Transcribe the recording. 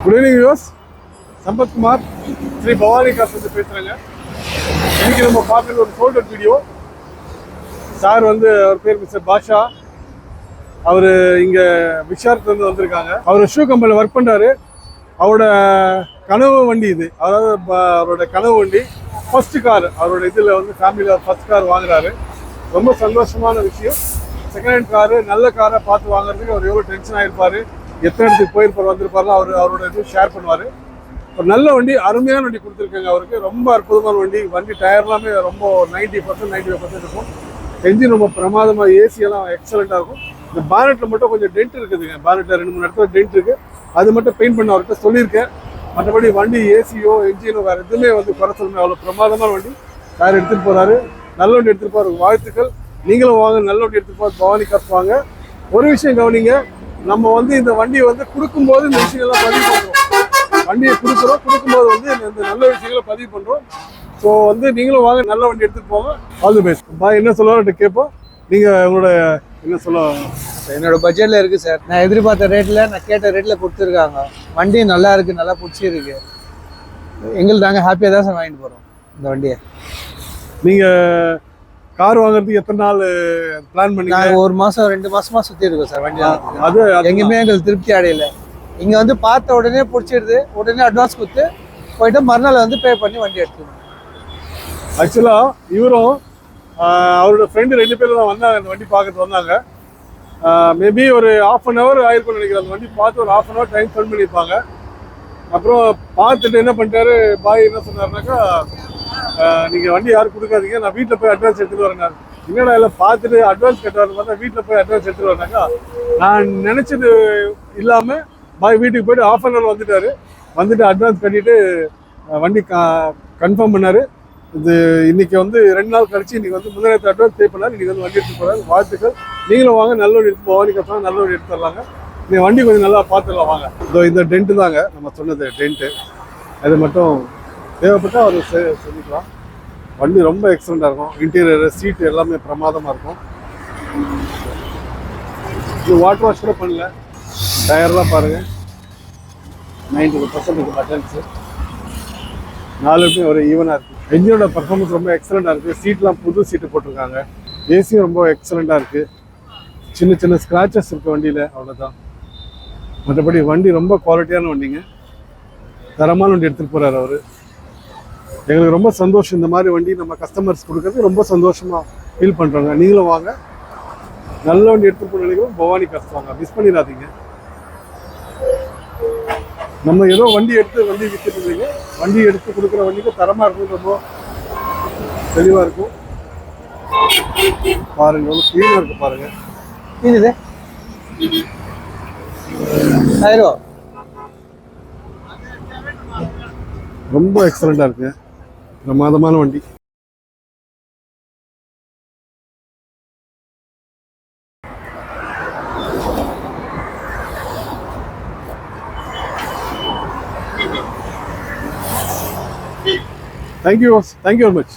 Good evening yours Sampathkumar Sri Bhavani காசு வந்து பேசுகிறேங்க இன்னைக்கு நம்ம பார்க்குற ஒரு ஃபோல்டர் வீடியோ சார் வந்து அவர் பேர் மிஸ்டர் பாஷா. அவர் இங்கே விஷாரத்துலேருந்து வந்திருக்காங்க. அவர் ஷூ கம்பெனியில் ஒர்க் பண்ணுறாரு அவரோட கனவு வண்டி இது. அதாவது அவரோட கனவு வண்டி ஃபர்ஸ்ட் கார் அவரோட இதில் வந்து ஃபேமிலியில் ஃபர்ஸ்ட் கார் வாங்குறாரு. ரொம்ப சந்தோஷமான விஷயம். செகண்ட் ஹேண்ட் காரு நல்ல காரை பார்த்து வாங்குறதுக்கு அவர் எவ்வளோ டென்ஷன் ஆகிருப்பார் எத்தனை இடத்துக்கு போயிருப்பார் வந்திருப்பாரோ அவர் அவரோட இது ஷேர் பண்ணுவார். ஒரு நல்ல வண்டி அருமையான வண்டி கொடுத்துருக்காங்க அவருக்கு. ரொம்ப அற்புதமான வண்டி. வண்டி டயர்லாமே ரொம்ப ninety percent ninety five percent இருக்கும். என்ஜின் ரொம்ப பிரமாதமாக ஏசியெல்லாம் எக்ஸலண்ட்டாக இருக்கும். இந்த பானெட்டில் மட்டும் கொஞ்சம் டென்ட் இருக்குதுங்க. பானெட்டில் ரெண்டு மூணு இடத்துல டென்ட் இருக்குது அது மட்டும் பெயிண்ட் பண்ண அவர்கிட்ட சொல்லியிருக்கேன். மற்றபடி வண்டி ஏசியோ என்ஜினோ வேறு எதுவுமே வந்து குறை சொல்லுங்க அவ்வளோ பிரமாதமான வண்டி. கார் எடுத்துகிட்டு போகிறாரு நல்ல வண்டி எடுத்துகிட்டு போகிற வாழ்த்துக்கள். நீங்களும் வாங்க. நல்ல வண்டி எடுத்துகிட்டு போக பவானி காசு வாங்க. ஒரு விஷயம் கவனிங்க. நம்ம வந்து இந்த வண்டியை வந்து கொடுக்கும்போது இந்த விஷயங்கள்லாம் பதிவு பண்ணுறோம் வண்டியை கொடுக்குறோம் கொடுக்கும்போது வந்து இந்த நல்ல விஷயங்களை பதிவு பண்ணுறோம் ஸோ வந்து நீங்களும் வாங்க நல்ல வண்டி எடுத்துகிட்டு போங்க. ஆல் தி பெஸ்ட் பாய் என்ன சொல்லுவார்ட்டு கேட்போம். நீங்கள் உங்களோட என்ன சொல்ல என்னோட பட்ஜெட்ல இருக்கு சார் நான் எதிர்பார்த்த ரேட்ல நான் கேட்ட ரேட்ல கொடுத்துருக்காங்க. வண்டி நல்லா இருக்கு நல்லா பிடிச்சிருக்கு. எங்களுக்கு நாங்கள் ஹாப்பியாக தான் சார் வாங்கிட்டு போறோம். இந்த வண்டியை. நீங்கள் கார் வாங்குறதுக்கு எத்தனை நாள் பிளான் நாங்கள் ஒரு மாசம் ரெண்டு மாசமா சுத்தி இருக்கோம் சார் வண்டி அது எங்கேயுமே எங்களுக்கு திருப்தி அடையல. இங்க வந்து பார்த்த உடனே பிடிச்சிடுது உடனே அட்வான்ஸ் கொடுத்து போயிட்டு மறுநாள் வந்து பே பண்ணி வண்டி எடுத்துக்கணும். ஆக்சுவலாக இவரும் அவரோட ஃப்ரெண்டு ரெண்டு பேரும் தான் வந்தாங்க அந்த வண்டி பார்க்கறது வந்தாங்க. மேபி ஒரு ஆஃப் அன் ஹவர் ஆயிருக்கும்னு நினைக்கிறேன் அந்த வண்டி பார்த்து ஒரு half an hour time spend பண்ணியிருப்பாங்க. அப்புறம் பார்த்துட்டு என்ன பண்ணிட்டாரு பாய் என்ன சொன்னாருனாக்கா நீங்கள் வண்டி யாரும் கொடுக்காதீங்க. நான் வீட்டில் போய் அட்வான்ஸ் எடுத்துகிட்டு வரேன் என்னடா இல்லை பார்த்துட்டு அட்வான்ஸ் கட்டுறது பார்த்தா வீட்டில் போய் அட்வான்ஸ் எடுத்துகிட்டு வரேனாக்கா நான் நினச்சது இல்லாமல் பாய் வீட்டுக்கு போய்ட்டு ஆஃப் அன் ஹவர் வந்துட்டார். வந்துட்டு அட்வான்ஸ் கட்டிட்டு வண்டி கன்ஃபார்ம் பண்ணார். இது இன்னைக்கு வந்து ரெண்டு நாள் கழிச்சு இன்னைக்கு வந்து முந்தினத்து அட்வான்ஸ் பே பண்ணார். இன்னைக்கு வந்து வண்டி எடுத்து போறாரு. வாழ்த்துக்கள். நீங்களும் வாங்க நல்ல வண்டி எடுத்து பவானி கஷ்டம் நல்ல வண்டி எடுத்து தரலாங்க நீங்கள் வண்டி கொஞ்சம் நல்லா பார்த்துடலாம் வாங்க. இதோ இந்த டென்ட்டு தாங்க. நம்ம சொன்னது டென்ட்டு அது மட்டும் தேவைப்பட்டா அவர் செ- செஞ்சுக்கலாம். வண்டி ரொம்ப எக்ஸலண்டாக இருக்கும். இன்டீரியர் சீட்டு எல்லாமே பிரமாதமாக இருக்கும். இது வாட்டர் வாஷ் கூட பண்ணல. டயர்லாம் பாருங்கள் நைன்டி பர்சன்ட் பட்டன்ஸு நாலுமே ஒரு ஈவனாக இருக்குது என்ஜினோட பர்ஃபார்மன்ஸ் ரொம்ப எக்ஸலண்ட்டாக இருக்குது சீட்லாம் புது சீட்டு போட்டிருக்காங்க. ஏசியும் ரொம்ப எக்ஸலண்ட்டாக இருக்குது சின்ன சின்ன ஸ்க்ராச்சஸ் இருக்குது வண்டியில். அவ்வளோதான் மற்றபடி வண்டி ரொம்ப குவாலிட்டியான வண்டிங்க. தரமான வண்டி எடுத்துகிட்டு போகிறாரு அவர். எங்களுக்கு ரொம்ப சந்தோஷம் இந்த மாதிரி வண்டி நம்ம கஸ்டமர்ஸ் கொடுக்கறது ரொம்ப சந்தோஷமாக ஃபீல் பண்ணுறோங்க நீங்களும் வாங்க. நல்ல வண்டி எடுத்துகிட்டு போக நினைக்கிறோம் பவானி காசு வாங்க. மிஸ் பண்ணிடாதீங்க. நம்ம ஏதோ வண்டி எடுத்து வண்டி வித்துட்டு இருந்தீங்க. வண்டி எடுத்து கொடுக்குற வண்டிக்கு தரமா இருக்கும் ரொம்ப தெளிவா இருக்கும். பாருங்க எவ்வளவு கிளீனா இருக்கு பாருங்க. இது ரொம்ப எக்ஸலண்டா இருக்கு. പ്രമാദമാണ് വണ്ടി. Thank you thank you very much